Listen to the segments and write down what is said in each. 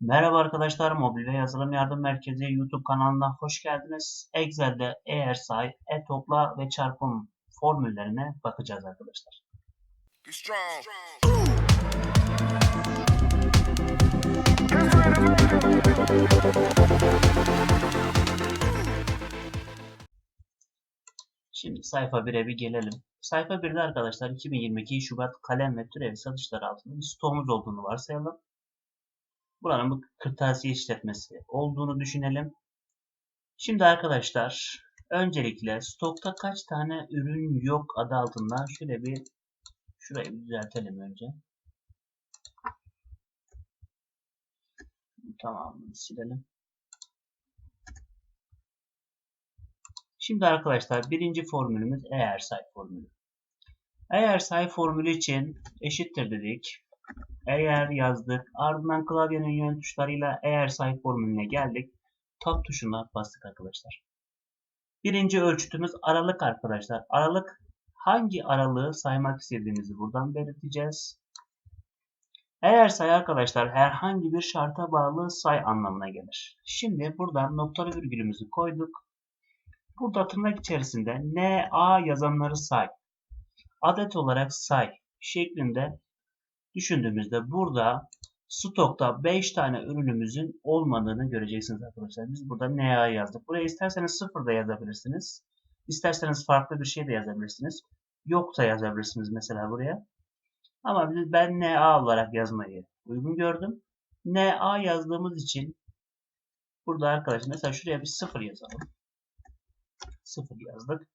Merhaba arkadaşlar, Mobil ve Yazılım Yardım Merkezi YouTube kanalına hoş geldiniz. Excel'de eğer say, e topla ve çarpım formüllerine bakacağız arkadaşlar. Şimdi sayfa 1'e bir gelelim. Sayfa 1'de arkadaşlar 2022 Şubat kalem ve türevi satışları altında bir stoğumuz olduğunu varsayalım. Buranın bu kırtasiye işletmesi olduğunu düşünelim. Şimdi arkadaşlar öncelikle stokta kaç tane ürün yok adı altında şöyle bir şurayı bir düzeltelim önce. Tamamını silelim. Şimdi arkadaşlar birinci formülümüz eğer say formülü. Eğer say formülü için eşittir dedik. Eğer yazdık. Ardından klavyenin yön tuşlarıyla eğer say formülüne geldik. Tab tuşuna bastık arkadaşlar. Birinci ölçütümüz aralık arkadaşlar. Aralık hangi aralığı saymak istediğimizi buradan belirteceğiz. Eğer say arkadaşlar herhangi bir şarta bağlı say anlamına gelir. Şimdi buradan noktalı virgülümüzü koyduk. Burada tırnak içerisinde NA yazanları say. Adet olarak say şeklinde düşündüğümüzde burada stokta 5 tane ürünümüzün olmadığını göreceksiniz arkadaşlar. Biz burada NA yazdık. Buraya isterseniz 0 da yazabilirsiniz. İsterseniz farklı bir şey de yazabilirsiniz. Yok da yazabilirsiniz mesela buraya. Ama ben NA olarak yazmayı uygun gördüm. NA yazdığımız için burada arkadaşlar mesela şuraya bir 0 yazalım. 0 yazdık.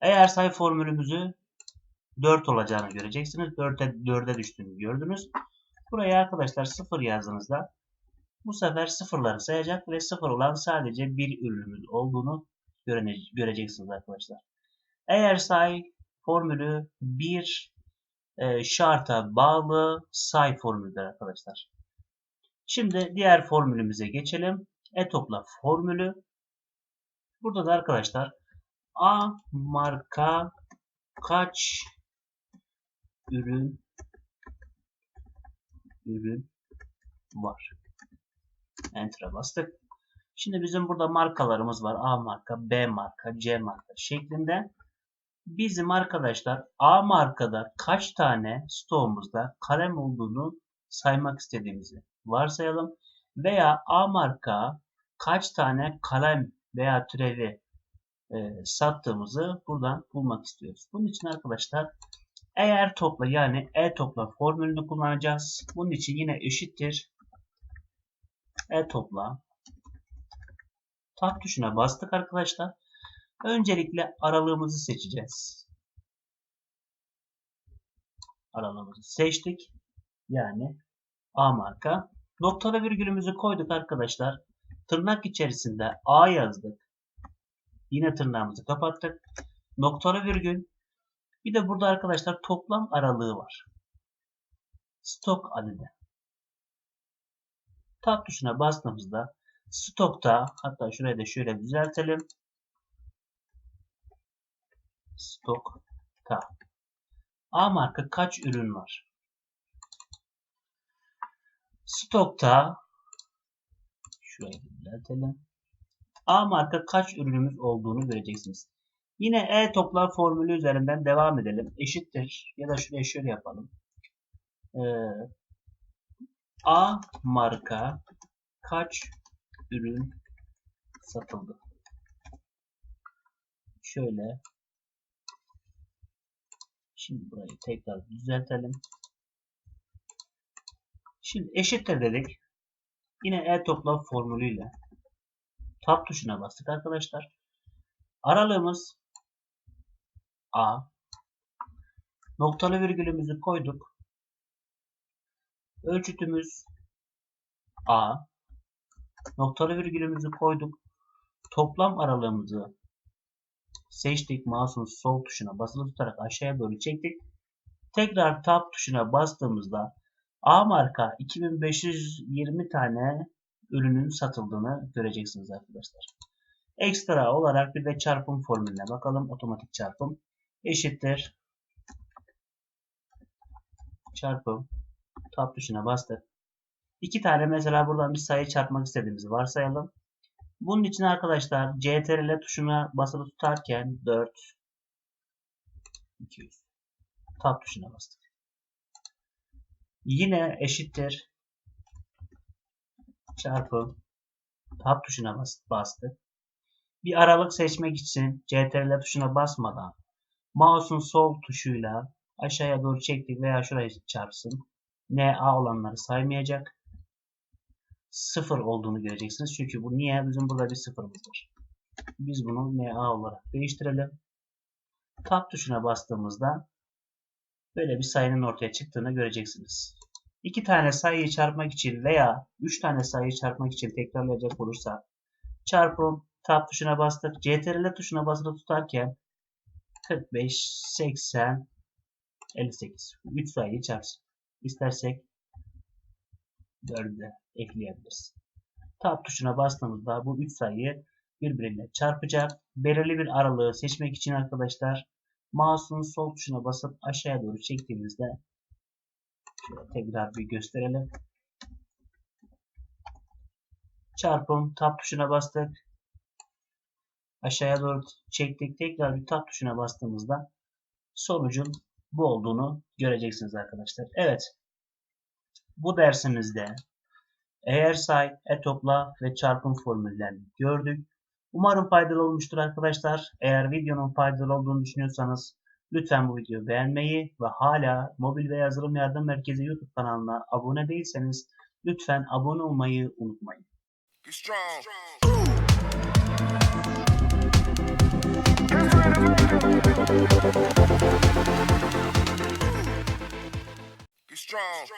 Eğer say formülümüzü 4 olacağını göreceksiniz. 4'e 4'e düştüğünü gördünüz. Buraya arkadaşlar 0 yazdığınızda bu sefer sıfırları sayacak ve 0 olan sadece bir ürünümüz olduğunu göreceksiniz arkadaşlar. Eğer say formülü bir e, şarta bağlı say formülüdür arkadaşlar. Şimdi diğer formülümüze geçelim. E topla formülü. Burada da arkadaşlar A marka kaç ürün ürün var. Enter'a bastık. Şimdi bizim burada markalarımız var. A marka, B marka, C marka şeklinde. Bizim arkadaşlar A markada kaç tane stoğumuzda kalem olduğunu saymak istediğimizi varsayalım. Veya A marka kaç tane kalem veya türevi e, sattığımızı buradan bulmak istiyoruz. Bunun için arkadaşlar eğer topla yani e topla formülünü kullanacağız. Bunun için yine eşittir e topla tab tuşuna bastık arkadaşlar. Öncelikle aralığımızı seçeceğiz. Aralığımızı seçtik. Yani A marka. Noktada virgülümüzü koyduk arkadaşlar. Tırnak içerisinde A yazdık. Yine tırnağımızı kapattık. Noktalı virgül. Bir de burada arkadaşlar toplam aralığı var. Stok adedi. Tab tuşuna bastığımızda stokta hatta şurayı da şöyle düzeltelim. Stokta. A marka kaç ürün var? Stokta şurayı düzeltelim. A marka kaç ürünümüz olduğunu göreceksiniz. Yine E toplam formülü üzerinden devam edelim. Eşittir ya da şuraya şöyle yapalım. Ee, A marka kaç ürün satıldı? Şöyle Şimdi burayı tekrar düzeltelim. Şimdi eşittir dedik. Yine E toplam formülüyle Tab tuşuna bastık arkadaşlar. Aralığımız A. Noktalı virgülümüzü koyduk. Ölçütümüz A. Noktalı virgülümüzü koyduk. Toplam aralığımızı seçtik. Mouse'un sol tuşuna basılı tutarak aşağıya doğru çektik. Tekrar Tab tuşuna bastığımızda A marka 2520 tane ürünün satıldığını göreceksiniz arkadaşlar. Ekstra olarak bir de çarpım formülüne bakalım. Otomatik çarpım eşittir. Çarpım tab tuşuna bastık. İki tane mesela buradan bir sayı çarpmak istediğimizi varsayalım. Bunun için arkadaşlar CTRL tuşuna basılı tutarken 4 200 tab tuşuna bastık. Yine eşittir çarpı tab tuşuna bas, bastık. Bir aralık seçmek için CTRL tuşuna basmadan mouse'un sol tuşuyla aşağıya doğru çektik veya şurayı çarpsın. NA olanları saymayacak. Sıfır olduğunu göreceksiniz. Çünkü bu niye? Bizim burada bir sıfırımız var. Biz bunu NA olarak değiştirelim. Tab tuşuna bastığımızda böyle bir sayının ortaya çıktığını göreceksiniz. İki tane sayıyı çarpmak için veya üç tane sayıyı çarpmak için tekrarlayacak olursak çarpım tab tuşuna bastık. CTRL tuşuna basılı tutarken 45, 80, 58. 3 sayıyı çarpsın. İstersek 4'ü de ekleyebiliriz. Tab tuşuna bastığımızda bu 3 sayıyı birbirine çarpacak. Belirli bir aralığı seçmek için arkadaşlar mouse'un sol tuşuna basıp aşağıya doğru çektiğimizde şöyle tekrar bir gösterelim. Çarpım tab tuşuna bastık. Aşağıya doğru çektik. Tekrar bir tab tuşuna bastığımızda sonucun bu olduğunu göreceksiniz arkadaşlar. Evet. Bu dersimizde eğer say, etopla ve çarpım formüllerini gördük. Umarım faydalı olmuştur arkadaşlar. Eğer videonun faydalı olduğunu düşünüyorsanız lütfen bu videoyu beğenmeyi ve hala Mobil ve Yazılım Yardım Merkezi YouTube kanalına abone değilseniz lütfen abone olmayı unutmayın. Be strong. Be strong.